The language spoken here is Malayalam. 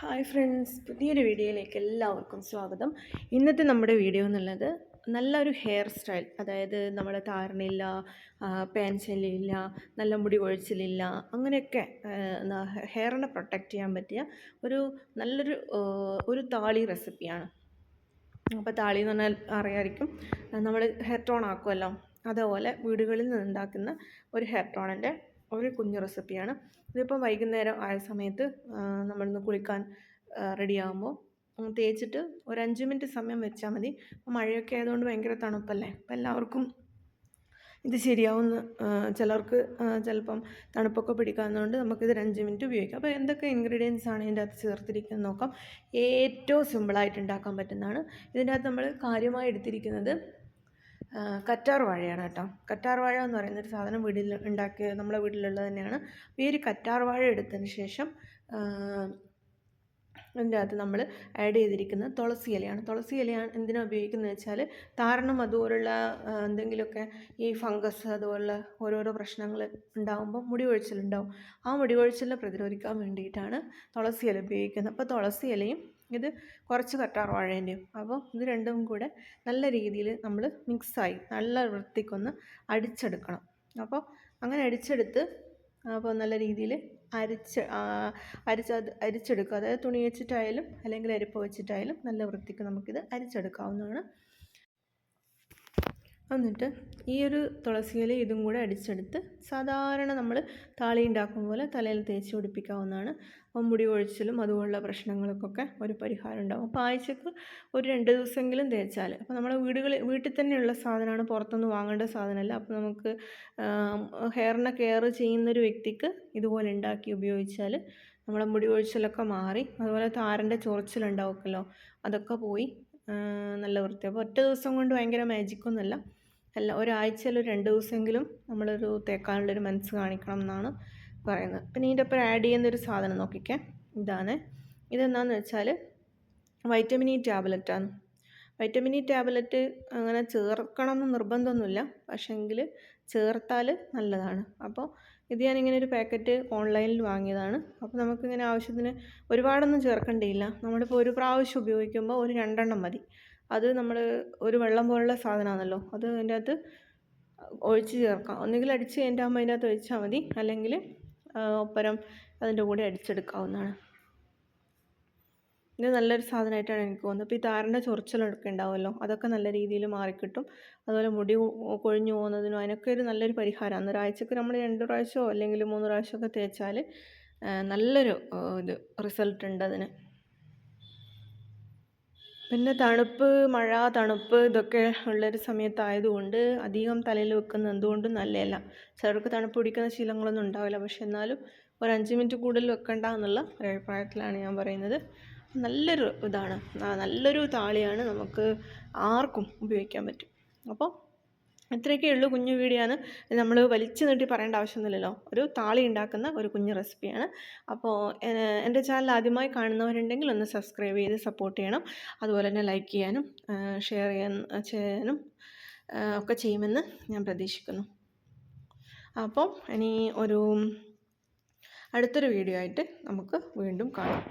ഹായ് ഫ്രണ്ട്സ് പുതിയൊരു വീഡിയോയിലേക്ക് എല്ലാവർക്കും സ്വാഗതം. ഇന്നത്തെ നമ്മുടെ വീഡിയോ എന്നുള്ളത് നല്ലൊരു ഹെയർ സ്റ്റൈൽ അതായത് നമ്മുടെ താരനില്ല പാൻസലില്ല നല്ല മുടി കൊഴിച്ചിലില്ല അങ്ങനെയൊക്കെ ഹെയറിനെ പ്രൊട്ടക്റ്റ് ചെയ്യാൻ പറ്റിയ ഒരു നല്ലൊരു ഒരു താളി റെസിപ്പിയാണ്. അപ്പോൾ താളി എന്ന് പറഞ്ഞാൽ അറിയായിരിക്കും നമ്മൾ ഹെയർ ടോൺ ആക്കുമല്ലോ. അതേപോലെ വീടുകളിൽ നിന്ന് ഉണ്ടാക്കുന്ന ഒരു ഹെയർ ടോണിന്റെ ഒരു കുഞ്ഞു റെസിപ്പിയാണ്. ഇതിപ്പം വൈകുന്നേരം ആയ സമയത്ത് നമ്മളിന്ന് കുളിക്കാൻ റെഡിയാകുമ്പോൾ തേച്ചിട്ട് ഒരു അഞ്ച് മിനിറ്റ് സമയം വെച്ചാൽ മതി. മഴയൊക്കെ ആയതുകൊണ്ട് ഭയങ്കര തണുപ്പല്ലേ? അപ്പം എല്ലാവർക്കും ഇത് ശരിയാവുന്ന ചിലർക്ക് ചിലപ്പം തണുപ്പൊക്കെ പിടിക്കാവുന്നതുകൊണ്ട് നമുക്കിത് ഒരു അഞ്ച് മിനിറ്റ് ഉപയോഗിക്കാം. അപ്പോൾ എന്തൊക്കെ ഇൻഗ്രീഡിയൻസ് ആണ് ഇതിന്റെ അകത്ത് ചേർത്തിരിക്കുന്നത് നോക്കാം. ഏറ്റവും സിമ്പിളായിട്ട് ഉണ്ടാക്കാൻ പറ്റുന്നതാണ്. ഇതിന്റെ അകത്ത് നമ്മൾ കാര്യമായി എടുത്തിരിക്കുന്നത് കറ്റാർ വാഴയാണ് കേട്ടോ. കറ്റാർ വാഴ എന്ന് പറയുന്ന ഒരു സാധനം വീട്ടിൽ ഉണ്ടാക്കിയ നമ്മുടെ വീട്ടിലുള്ളത് തന്നെയാണ്. അപ്പോൾ ഈ ഒരു കറ്റാർ വാഴ എടുത്തതിന് ശേഷം അതിന്റെ അകത്ത് നമ്മൾ ആഡ് ചെയ്തിരിക്കുന്നത് തുളസി ഇലയാണ്. തുളസി ഇലയാണ് എന്തിനാണ് ഉപയോഗിക്കുന്നത് വെച്ചാൽ താരണം അതുപോലുള്ള എന്തെങ്കിലുമൊക്കെ ഈ ഫംഗസ് അതുപോലുള്ള ഓരോരോ പ്രശ്നങ്ങൾ ഉണ്ടാകുമ്പോൾ മുടി കൊഴിച്ചിലുണ്ടാവും ആ മുടി കൊഴിച്ചിലിനെ പ്രതിരോധിക്കാൻ വേണ്ടിയിട്ടാണ് തുളസി ഇല ഉപയോഗിക്കുന്നത്. അപ്പോൾ തുളസി ഇലയും ഇത് കുറച്ച് കറ്റാർ വാഴേന്റെയും. അപ്പോൾ ഇത് രണ്ടും കൂടെ നല്ല രീതിയിൽ നമ്മൾ മിക്സായി നല്ല വൃത്തിക്കൊന്ന് അടിച്ചെടുക്കണം. അപ്പോൾ അങ്ങനെ അടിച്ചെടുത്ത് അപ്പോൾ നല്ല രീതിയിൽ അരിച്ച് അരിച്ച് അരിച്ചെടുക്കുക. അതായത് തുണി വെച്ചിട്ടായാലും അല്ലെങ്കിൽ അരിപ്പ വെച്ചിട്ടായാലും നല്ല വൃത്തിക്ക് നമുക്കിത് അരിച്ചെടുക്കാവുന്നതാണ്. എന്നിട്ട് ഈ ഒരു തുളസിയില ഇതും കൂടെ അടിച്ചെടുത്ത് സാധാരണ നമ്മൾ താളി ഉണ്ടാക്കും പോലെ തലയിൽ തേച്ച് പിടിപ്പിക്കാവുന്നതാണ്. അപ്പം മുടി ഒഴിച്ചിലും അതുപോലുള്ള പ്രശ്നങ്ങൾക്കൊക്കെ ഒരു പരിഹാരം ഉണ്ടാകും അപ്പോൾ ആഴ്ചക്ക് ഒരു രണ്ട് ദിവസമെങ്കിലും തേച്ചാൽ അപ്പോൾ നമ്മുടെ വീടുകളിൽ വീട്ടിൽ തന്നെയുള്ള സാധനമാണ് പുറത്തുനിന്ന് വാങ്ങേണ്ട സാധനമല്ല. അപ്പോൾ നമുക്ക് ഹെയറിനെ കെയർ ചെയ്യുന്നൊരു വ്യക്തിക്ക് ഇതുപോലെ ഉണ്ടാക്കി ഉപയോഗിച്ചാൽ നമ്മുടെ മുടി ഒഴിച്ചിലൊക്കെ മാറി അതുപോലെ താരന്റെ ചൊറിച്ചിലുണ്ടാവുമല്ലോ അതൊക്കെ പോയി നല്ല വൃത്തി അപ്പോൾ ഒറ്റ ദിവസം കൊണ്ട് ഭയങ്കര മാജിക്കൊന്നുമല്ല അല്ല ഒരാഴ്ചയിൽ ഒരു രണ്ട് ദിവസമെങ്കിലും നമ്മളൊരു തേക്കാനുള്ളൊരു മനസ്സ് കാണിക്കണം എന്നാണ് പറയുന്നത്. പിന്നെ ഇതിന്റെ ഒപ്പം ആഡ് ചെയ്യുന്നൊരു സാധനം നോക്കിക്കേ. ഇതാണ്. ഇതെന്താണെന്ന് വെച്ചാൽ വൈറ്റമിൻ ഇ ടാബ്ലറ്റാണ് വൈറ്റമിൻ ഇ ടാബ്ലറ്റ് അങ്ങനെ ചേർക്കണം എന്ന് നിർബന്ധമൊന്നുമില്ല. പക്ഷേങ്കിൽ ചേർത്താൽ നല്ലതാണ്. അപ്പോൾ ഇത് ഞാനിങ്ങനെ ഒരു പാക്കറ്റ് ഓൺലൈനിൽ വാങ്ങിയതാണ്. അപ്പോൾ നമുക്കിങ്ങനെ ആവശ്യത്തിന് ഒരുപാടൊന്നും ചേർക്കേണ്ടിയില്ല. നമ്മളിപ്പോൾ ഒരു പ്രാവശ്യം ഉപയോഗിക്കുമ്പോൾ ഒരു രണ്ടെണ്ണം മതി. അത് നമ്മൾ ഒരു വെള്ളം പോലുള്ള സാധനമാണല്ലോ അത് അതിന്റെ അകത്ത് ഒഴിച്ച് ചേർക്കാം. ഒന്നുകിൽ അടിച്ച് കഴിഞ്ഞിട്ടാകുമ്പോൾ അതിന്റെ അകത്ത് ഒഴിച്ചാൽ മതി. അല്ലെങ്കിൽ ഒപ്പരം അതിന്റെ കൂടെ അടിച്ചെടുക്കാവുന്നതാണ്. ഇത് നല്ലൊരു സാധനമായിട്ടാണ് എനിക്ക് തോന്നുന്നത്. അപ്പോൾ ഈ താരന്റെ ചൊറിച്ചിലൊക്കെ ഉണ്ടാവുമല്ലോ അതൊക്കെ നല്ല രീതിയിൽ മാറിക്കിട്ടും. അതുപോലെ മുടി കൊഴിഞ്ഞു പോകുന്നതിനും അതിനൊക്കെ ഒരു നല്ലൊരു പരിഹാരമാണ് ഒരാഴ്ചക്ക് നമ്മൾ രണ്ട് പ്രാവശ്യമോ അല്ലെങ്കിൽ മൂന്ന് പ്രാവശ്യമൊക്കെ തേച്ചാൽ നല്ലൊരു ഇത് റിസൾട്ട് ഉണ്ട് അതിന്. പിന്നെ തണുപ്പ് മഴ തണുപ്പ് ഇതൊക്കെ ഉള്ളൊരു സമയത്തായതുകൊണ്ട് അധികം തലയിൽ വെക്കുന്നത് എന്തുകൊണ്ടും നല്ലതല്ല. ചിലർക്ക് തണുപ്പ് പിടിക്കുന്ന ശീലങ്ങളൊന്നും ഉണ്ടാവില്ല. പക്ഷെ എന്നാലും ഒരു അഞ്ച് മിനിറ്റ് കൂടുതൽ വെക്കണ്ട എന്നുള്ള ഒരു അഭിപ്രായത്തിലാണ് ഞാൻ പറയുന്നത്. നല്ലൊരു ഇതാണ്. നല്ലൊരു താളിയാണ് നമുക്ക് ആർക്കും ഉപയോഗിക്കാൻ പറ്റും. അപ്പോൾ ഇത്രയൊക്കെ ഉള്ളൂ കുഞ്ഞു വീഡിയോ ആണ് നമ്മൾ വലിച്ചു നീട്ടി പറയേണ്ട ആവശ്യമൊന്നുമില്ലല്ലോ. ഒരു താളി ഉണ്ടാക്കുന്ന ഒരു കുഞ്ഞു റെസിപ്പിയാണ്. അപ്പോൾ എന്റെ ചാനൽ ആദ്യമായി കാണുന്നവരുണ്ടെങ്കിൽ ഒന്ന് സബ്സ്ക്രൈബ് ചെയ്ത് സപ്പോർട്ട് ചെയ്യണം. അതുപോലെ തന്നെ ലൈക്ക് ചെയ്യാനും ഷെയർ ചെയ്യാൻ ചെയ്യാനും ഒക്കെ ചെയ്യുമെന്ന് ഞാൻ പ്രതീക്ഷിക്കുന്നു. അപ്പോൾ ഇനി ഒരു അടുത്തൊരു വീഡിയോ ആയിട്ട് നമുക്ക് വീണ്ടും കാണാം.